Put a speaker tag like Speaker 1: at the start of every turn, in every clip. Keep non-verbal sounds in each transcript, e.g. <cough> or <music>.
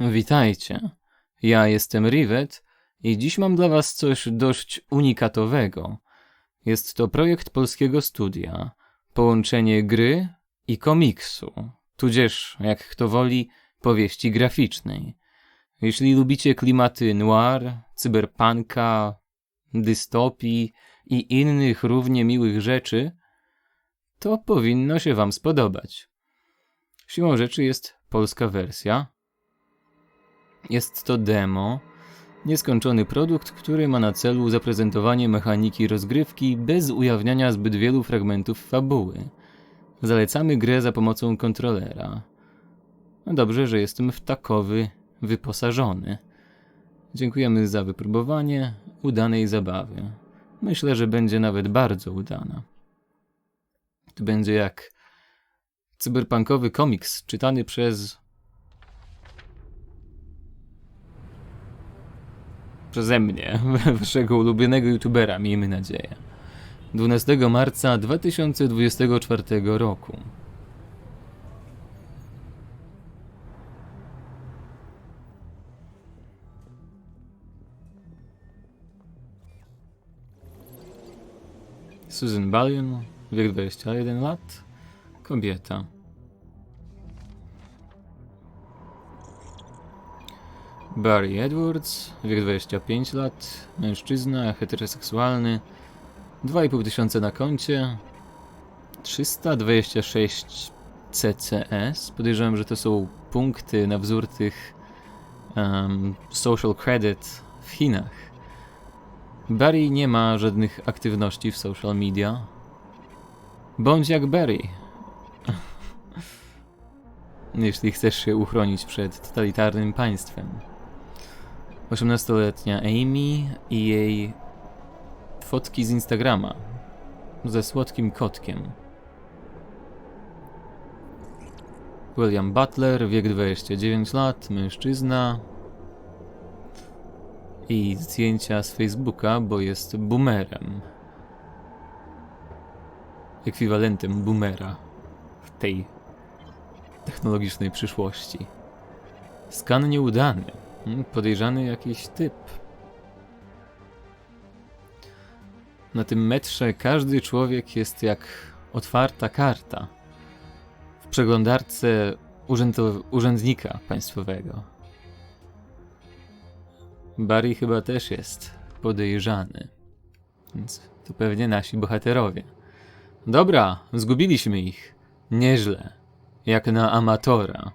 Speaker 1: Witajcie. Ja jestem Rivet i dziś mam dla was coś dość unikatowego. Jest to projekt polskiego studia, połączenie gry i komiksu, tudzież, jak kto woli, powieści graficznej. Jeśli lubicie klimaty noir, cyberpunka, dystopii i innych równie miłych rzeczy, to powinno się wam spodobać. Siłą rzeczy jest polska wersja. Jest to demo, nieskończony produkt, który ma na celu zaprezentowanie mechaniki rozgrywki bez ujawniania zbyt wielu fragmentów fabuły. Zalecamy grę za pomocą kontrolera. No dobrze, że jestem w takowy wyposażony. Dziękujemy za wypróbowanie udanej zabawy. Myślę, że będzie nawet bardzo udana. To będzie jak cyberpunkowy komiks czytany przez. Przeze mnie, <laughs> waszego ulubionego youtubera, miejmy nadzieję. 12 marca 2024 roku. Susan Ballion, wiek 21 lat, kobieta. Barry Edwards, wiek 25 lat, mężczyzna, heteroseksualny, 2,5 tysiąca na koncie, 326 CCS. Podejrzewam, że to są punkty na wzór tych um, social credit w Chinach. Barry nie ma żadnych aktywności w social media. Bądź jak Barry. <laughs> Jeśli chcesz się uchronić przed totalitarnym państwem. 18-letnia Amy i jej fotki z Instagrama ze słodkim kotkiem. William Butler, wiek 29 lat, mężczyzna. I zdjęcia z Facebooka, bo jest boomerem. Ekwiwalentem boomera w tej technologicznej przyszłości. Skan nieudany. Hmm, Podejrzany jakiś typ. Na tym metrze każdy człowiek jest jak otwarta karta. W przeglądarce urzędnika państwowego. Barry chyba też jest podejrzany. Więc to pewnie nasi bohaterowie. Dobra, zgubiliśmy ich. Nieźle. Jak na amatora.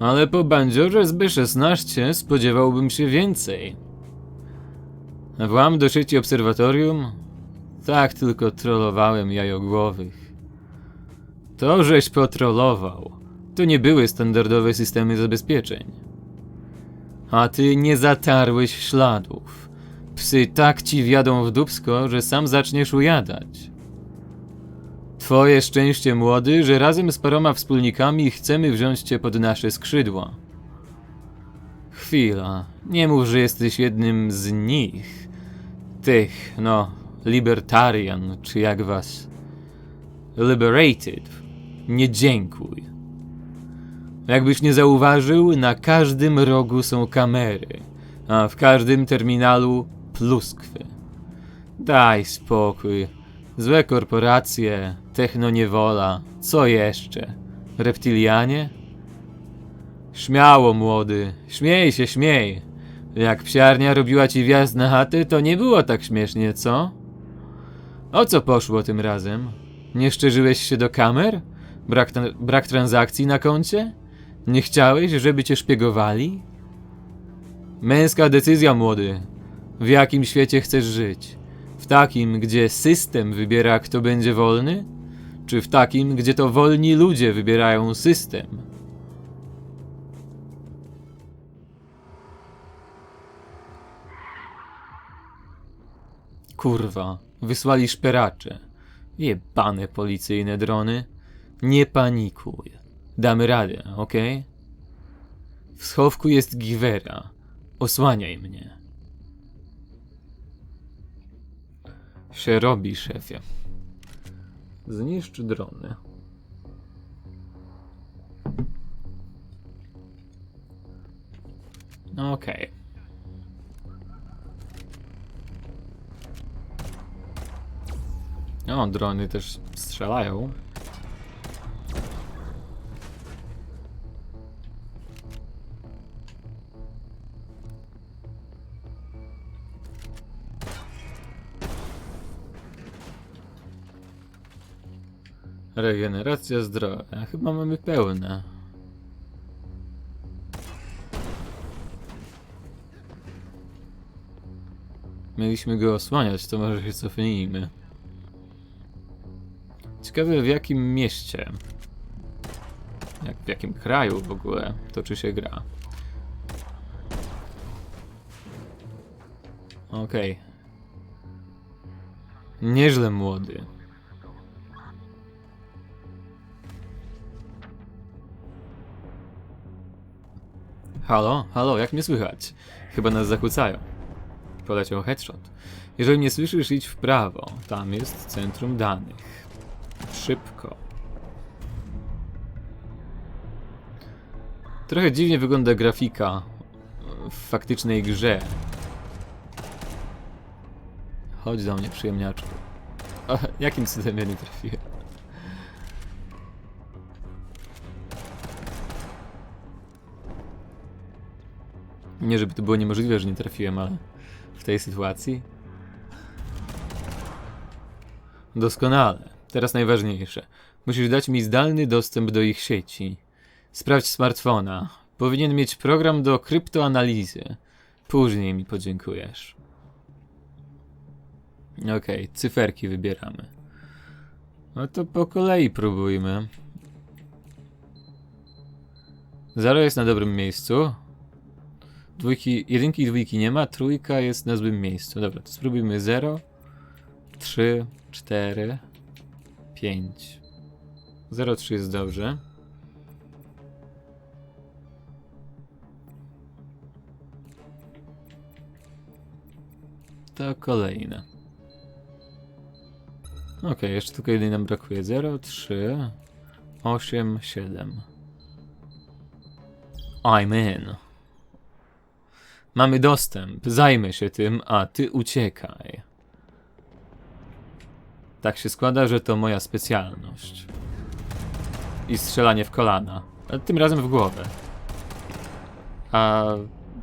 Speaker 1: Ale po bandziorze z B16 spodziewałbym się więcej. Włam do sieci obserwatorium? Tak tylko trollowałem jajogłowych. To, żeś potrolował, to nie były standardowe systemy zabezpieczeń. A ty nie zatarłeś śladów. Psy tak ci wjadą w dubsko, że sam zaczniesz ujadać. Twoje szczęście młody, że razem z paroma wspólnikami chcemy wziąć cię pod nasze skrzydła. Chwila, nie mów, że jesteś jednym z nich. Tych, no, libertarian, czy jak was. Liberated. Nie dziękuj. Jakbyś nie zauważył, na każdym rogu są kamery, a w każdym terminalu pluskwy. Daj spokój. Złe korporacje, technoniewola, co jeszcze? Reptilianie? Śmiało, młody, śmiej się, śmiej. Jak psiarnia robiła ci wjazd na chaty, to nie było tak śmiesznie, co? O co poszło tym razem? Nie szczerzyłeś się do kamer? Brak, brak transakcji na koncie? Nie chciałeś, żeby cię szpiegowali? Męska decyzja, młody. W jakim świecie chcesz żyć? W takim, gdzie system wybiera, kto będzie wolny? Czy w takim, gdzie to wolni ludzie wybierają system? Kurwa, wysłali szperacze. Jebane policyjne drony. Nie panikuj. Damy radę, okej? W schowku jest Givera. Osłaniaj mnie. Się robi, szefie. Zniszcz drony. Okej. O, drony też strzelają. Regeneracja zdrowia. Chyba mamy pełne. Mieliśmy go osłaniać, to może się cofnijmy. Ciekawe w jakim mieście, jak w jakim kraju w ogóle toczy się gra. Okej. Nieźle młody. Halo, halo, jak mnie słychać? Chyba nas zakłócają. Poleciał headshot. Jeżeli mnie słyszysz, idź w prawo. Tam jest centrum danych. Szybko. Trochę dziwnie wygląda grafika w faktycznej grze. Chodź do mnie, przyjemniaczku. O, <laughs> jakim cudem ja nie trafiłem? Nie, żeby to było niemożliwe, że nie trafiłem, ale w tej sytuacji. Doskonale. Teraz najważniejsze. Musisz dać mi zdalny dostęp do ich sieci. Sprawdź smartfona. Powinien mieć program do kryptoanalizy. Później mi podziękujesz. Okej, cyferki wybieramy. No to po kolei próbujmy. Zero jest na dobrym miejscu. Dwójki, jedynki i dwójki nie ma, trójka jest na złym miejscu. Dobra, to spróbujmy 0, 3, 4, 5. 0, 3 jest dobrze. To kolejne. Ok, jeszcze tylko jednej nam brakuje. 0, 3, 8, 7. I'm in. Mamy dostęp, zajmę się tym, a ty uciekaj. Tak się składa, że to moja specjalność. I strzelanie w kolana. Tym razem w głowę. A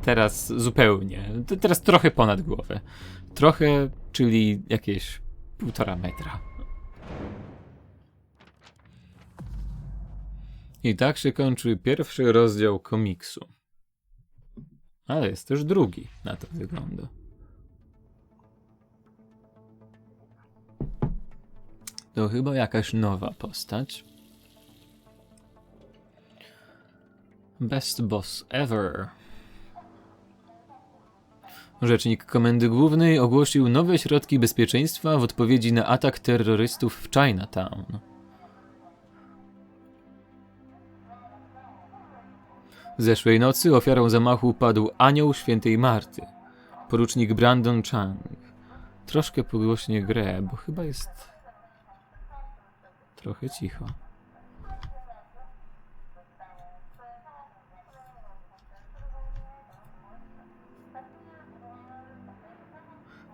Speaker 1: teraz zupełnie. Teraz trochę ponad głowę. Trochę, czyli jakieś półtora metra. I tak się kończy pierwszy rozdział komiksu. Ale jest też drugi, na to wygląda. To chyba jakaś nowa postać. Best boss ever. Rzecznik Komendy Głównej ogłosił nowe środki bezpieczeństwa w odpowiedzi na atak terrorystów w Chinatown. Zeszłej nocy ofiarą zamachu padł anioł świętej Marty, porucznik Brandon Chang. Troszkę pogłośnie grę, bo chyba jest trochę cicho.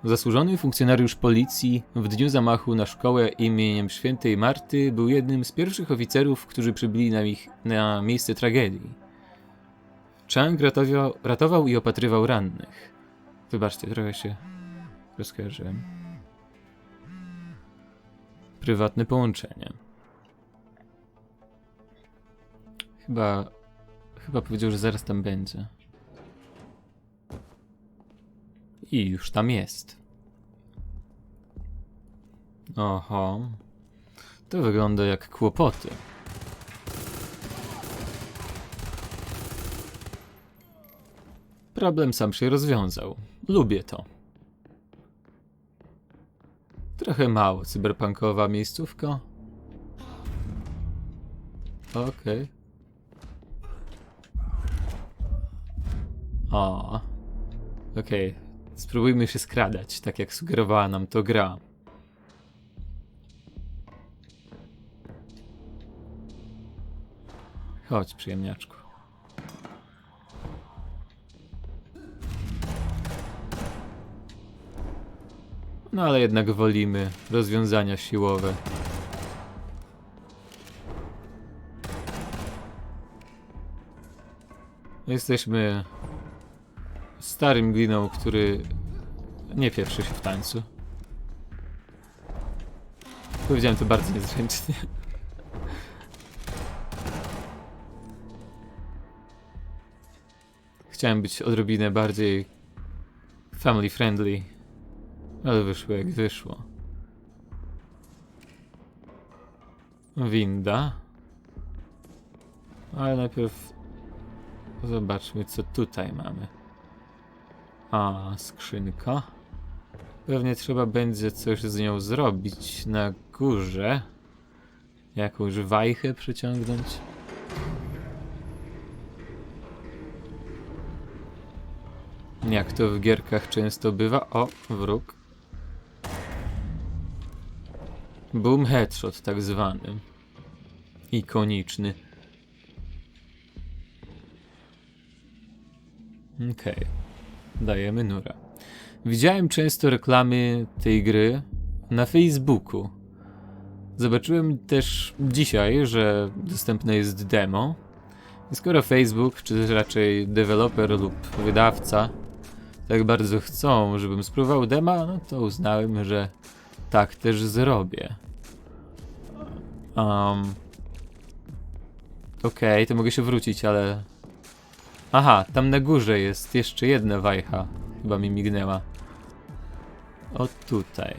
Speaker 1: Zasłużony funkcjonariusz policji w dniu zamachu na szkołę imieniem świętej Marty był jednym z pierwszych oficerów, którzy przybyli na, ich, na miejsce tragedii. Chang ratował, ratował i opatrywał rannych. Wybaczcie, trochę się rozkojarzyłem. Prywatne połączenie. Chyba. Chyba powiedział, że zaraz tam będzie. I już tam jest. Oho. To wygląda jak kłopoty. Problem sam się rozwiązał. Lubię to. Trochę mało cyberpunkowa miejscówko. Okej. Okay. O. Okej. Okay. Spróbujmy się skradać, tak jak sugerowała nam to gra. Chodź, przyjemniaczku. No ale jednak wolimy rozwiązania siłowe. Jesteśmy starym gliną, który nie pieprzy się w tańcu. Powiedziałem to bardzo niezręcznie. Chciałem być odrobinę bardziej family friendly, ale wyszło jak wyszło. Winda. Ale najpierw zobaczmy, co tutaj mamy. A, skrzynka. Pewnie trzeba będzie coś z nią zrobić na górze. Jakąś wajchę przyciągnąć. Jak to w gierkach często bywa. O, wróg. Boom headshot tak zwany. Ikoniczny. Okej. Dajemy nura. Widziałem często reklamy tej gry na Facebooku. Zobaczyłem też dzisiaj, że dostępne jest demo. I skoro Facebook, czy też raczej deweloper lub wydawca tak bardzo chcą, żebym spróbował dema, no to uznałem, że tak też zrobię. Um, Okej, to mogę się wrócić, ale... Aha, tam na górze jest jeszcze jedna wajcha. Chyba mi mignęła. O tutaj.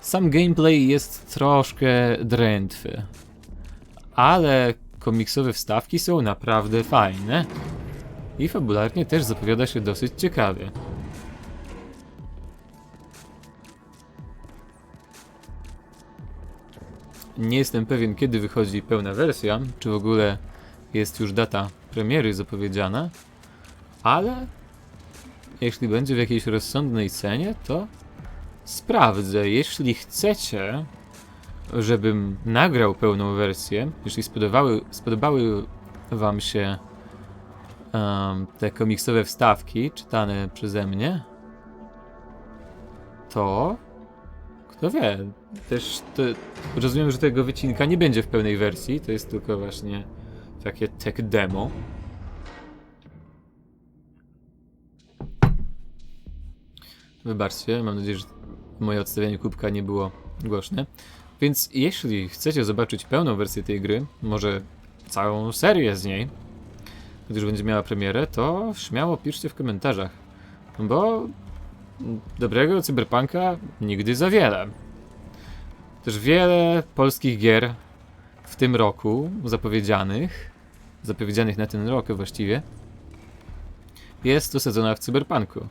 Speaker 1: Sam gameplay jest troszkę drętwy. Ale komiksowe wstawki są naprawdę fajne. I fabularnie też zapowiada się dosyć ciekawie. Nie jestem pewien, kiedy wychodzi pełna wersja, czy w ogóle jest już data premiery zapowiedziana, ale jeśli będzie w jakiejś rozsądnej cenie, to sprawdzę. Jeśli chcecie, żebym nagrał pełną wersję, jeśli spodobały, spodobały Wam się em, te komiksowe wstawki czytane przeze mnie, to kto wie, też to, rozumiem, że tego wycinka nie będzie w pełnej wersji, to jest tylko właśnie takie tech demo. Wybaczcie, mam nadzieję, że moje odstawianie kubka nie było głośne. Więc jeśli chcecie zobaczyć pełną wersję tej gry, może całą serię z niej, gdyż będzie miała premierę, to śmiało piszcie w komentarzach. Bo dobrego cyberpunka nigdy za wiele. Też wiele polskich gier w tym roku zapowiedzianych, zapowiedzianych na ten rok właściwie, jest osadzona w cyberpunku.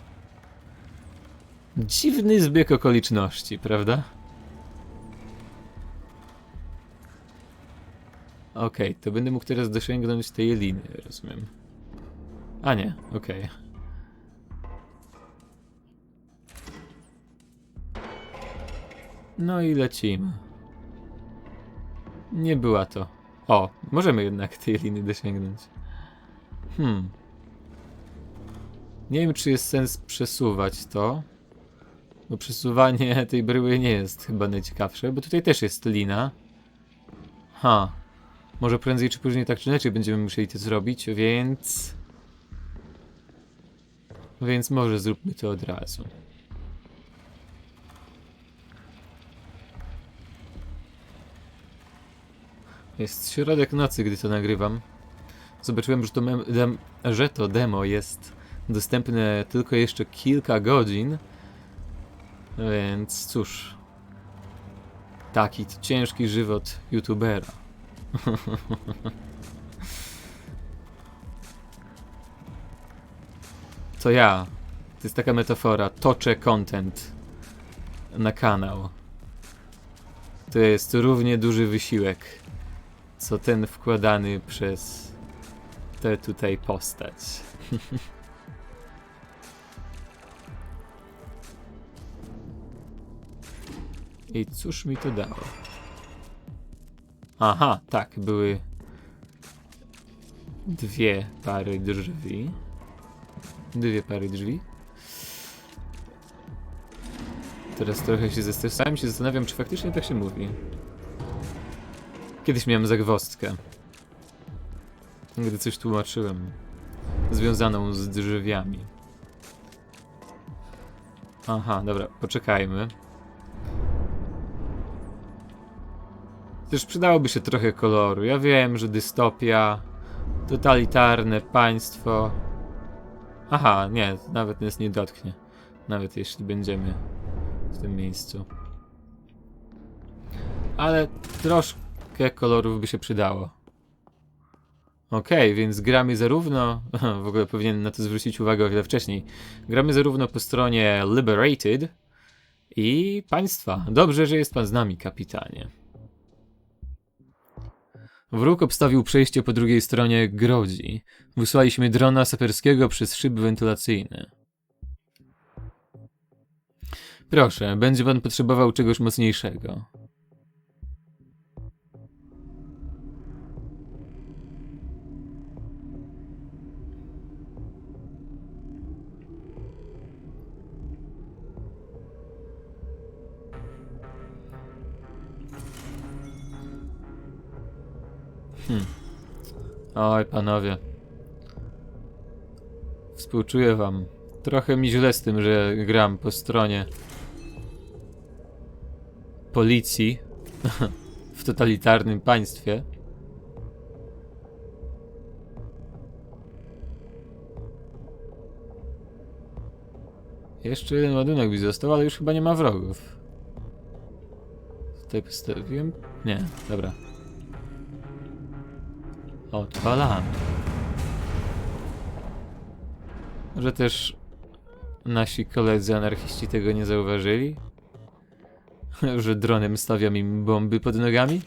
Speaker 1: Dziwny zbieg okoliczności, prawda? Okej, to będę mógł teraz dosięgnąć tej liny, rozumiem. A nie, okej. No i lecimy. Nie była to. O, możemy jednak tej liny dosięgnąć. Hmm. Nie wiem, czy jest sens przesuwać to. Bo przesuwanie tej bryły nie jest chyba najciekawsze, bo tutaj też jest lina. Ha. Może prędzej czy później tak czy inaczej będziemy musieli to zrobić, więc... Więc może zróbmy to od razu. Jest środek nocy, gdy to nagrywam. Zobaczyłem, że to, dem- że to demo jest dostępne tylko jeszcze kilka godzin. Więc cóż. Taki to ciężki żywot youtubera. <laughs> To ja. To jest taka metafora. Toczę content na kanał. To jest równie duży wysiłek, co ten wkładany przez tę tutaj postać. <laughs> I cóż mi to dało? Aha, tak, były dwie pary drzwi. Dwie pary drzwi. Teraz trochę się zestresowałem się zastanawiam, czy faktycznie tak się mówi. Kiedyś miałem zagwozdkę. Gdy coś tłumaczyłem. Związaną z drzwiami. Aha, dobra, poczekajmy. Też przydałoby się trochę koloru. Ja wiem, że dystopia, totalitarne państwo. Aha, nie, nawet nas nie dotknie. Nawet jeśli będziemy w tym miejscu. Ale troszkę kolorów by się przydało. Okej, więc gramy zarówno. <laughs> W ogóle powinien na to zwrócić uwagę o wiele wcześniej. Gramy zarówno po stronie Liberated i państwa. Dobrze, że jest pan z nami, kapitanie. Wróg obstawił przejście po drugiej stronie Grodzi. Wysłaliśmy drona saperskiego przez szyb wentylacyjny. Proszę, będzie pan potrzebował czegoś mocniejszego. Oj, panowie. Współczuję wam. Trochę mi źle z tym, że gram po stronie policji <laughs> w totalitarnym państwie. Jeszcze jeden ładunek by został, ale już chyba nie ma wrogów. Tutaj postawiłem? Nie, dobra. Odpalamy. Że też nasi koledzy anarchiści tego nie zauważyli? <laughs> Że dronem stawiam im bomby pod nogami?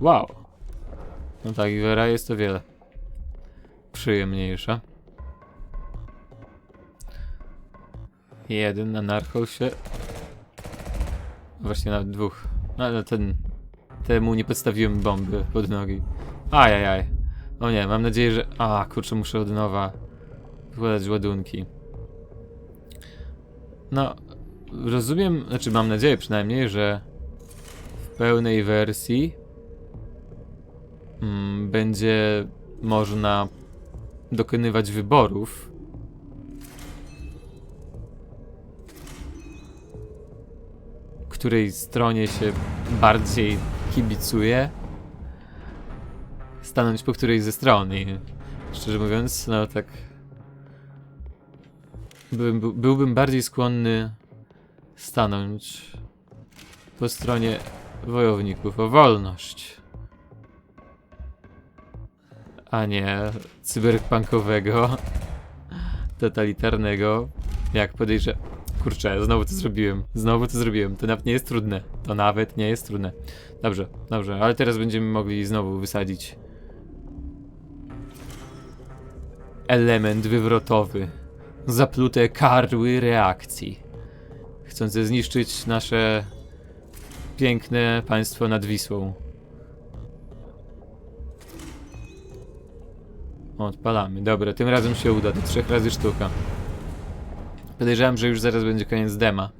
Speaker 1: Wow. No tak, Iwera jest o wiele przyjemniejsza. Jeden anarchol się... Właściwie nawet dwóch. No, ale ten... Temu nie podstawiłem bomby pod nogi. Ajajaj. O nie, mam nadzieję, że... A, kurczę, muszę od nowa wkładać ładunki. No, rozumiem, znaczy mam nadzieję przynajmniej, że w pełnej wersji mm, będzie można dokonywać wyborów. Której stronie się bardziej kibicuje. Stanąć po której ze stron i szczerze mówiąc, no tak byłbym, był- byłbym bardziej skłonny stanąć po stronie wojowników o wolność. A nie cyberpunkowego, totalitarnego, jak podejrzewam. Kurczę, znowu to zrobiłem. Znowu to zrobiłem. To nawet nie jest trudne. To nawet nie jest trudne. Dobrze, dobrze, ale teraz będziemy mogli znowu wysadzić element wywrotowy. Zaplute karły reakcji. Chcące zniszczyć nasze piękne państwo nad Wisłą. Odpalamy. Dobra, tym razem się uda. Do trzech razy sztuka. Podejrzewam, że już zaraz będzie koniec dema.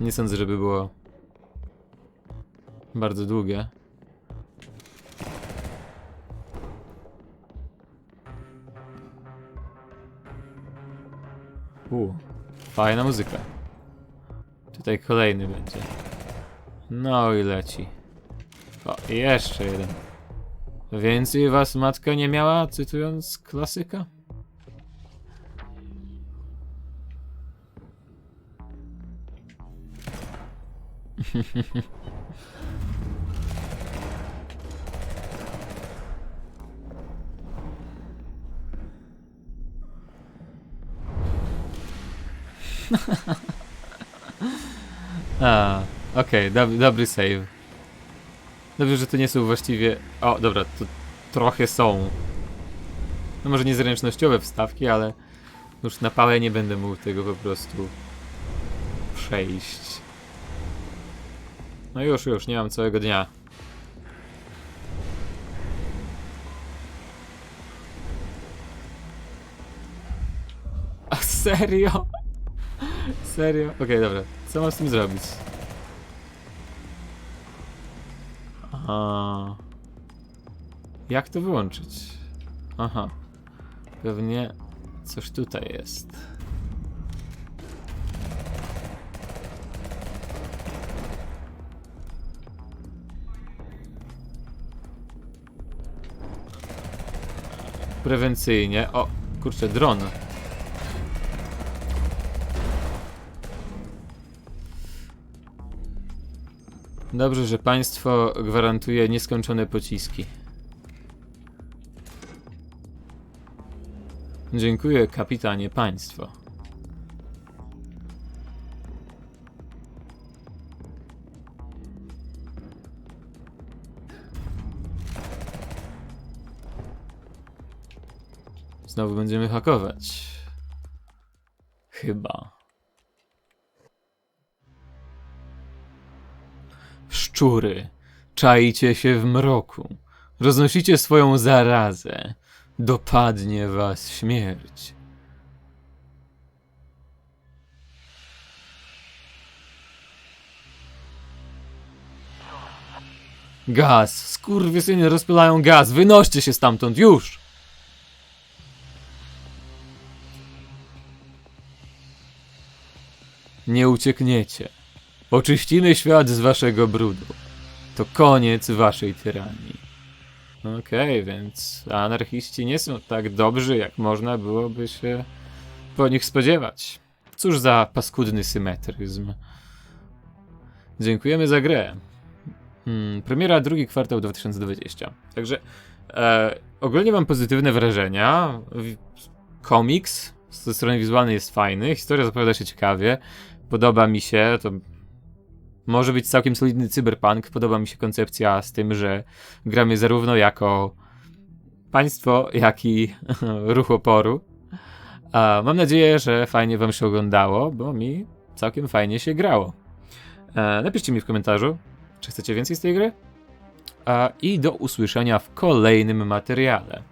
Speaker 1: Nie sądzę, żeby było bardzo długie. U, fajna muzyka. Tutaj kolejny będzie. No i leci. O, jeszcze jeden. Więcej was matka nie miała, cytując klasyka? <laughs> A, okej, dob dobry save. Dobrze, że to nie są właściwie... O, dobra, to trochę są. No może nie zręcznościowe wstawki, ale już na pałę nie będę mógł tego po prostu przejść. No już, już, nie mam całego dnia. A serio? Serio? Okej, okay, dobra. Co mam z tym zrobić? A... Jak to wyłączyć? Aha. Pewnie coś tutaj jest. Prewencyjnie. O, kurczę, dron. Dobrze, że państwo gwarantuje nieskończone pociski. Dziękuję, kapitanie państwo. Znowu będziemy hakować. Chyba. Szczury, czaicie się w mroku, roznosicie swoją zarazę. Dopadnie was śmierć. Gaz, skurwysyny rozpylają gaz, wynoście się stamtąd, już! Nie uciekniecie. Oczyścimy świat z waszego brudu. To koniec waszej tyranii. Okej, więc anarchiści nie są tak dobrzy, jak można byłoby się po nich spodziewać. Cóż za paskudny symetryzm. Dziękujemy za grę. Hmm, premiera drugi kwartał 2020. Także e, ogólnie mam pozytywne wrażenia. Komiks ze strony wizualnej jest fajny, historia zapowiada się ciekawie. Podoba mi się, to może być całkiem solidny cyberpunk. Podoba mi się koncepcja z tym, że gramy zarówno jako państwo, jak i <laughs> ruch oporu. A mam nadzieję, że fajnie wam się oglądało, bo mi całkiem fajnie się grało. E, napiszcie mi w komentarzu, czy chcecie więcej z tej gry. A, I do usłyszenia w kolejnym materiale.